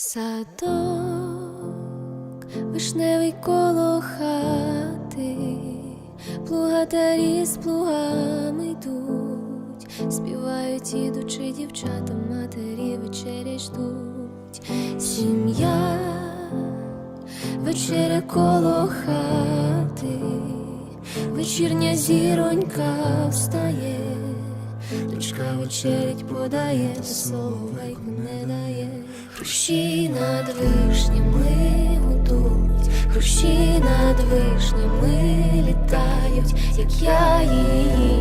Садок, вишневий коло хати, плугатарі з плугами йдуть, співають ідучи дівчата, матері вечерять ждуть. Сім'я, вечеря коло хати, вечірня зіронька встає, дочка вечерять подає, соловейку не дає. Хрущі над вишнями гудуть, хрущі над вишнями літають, як я її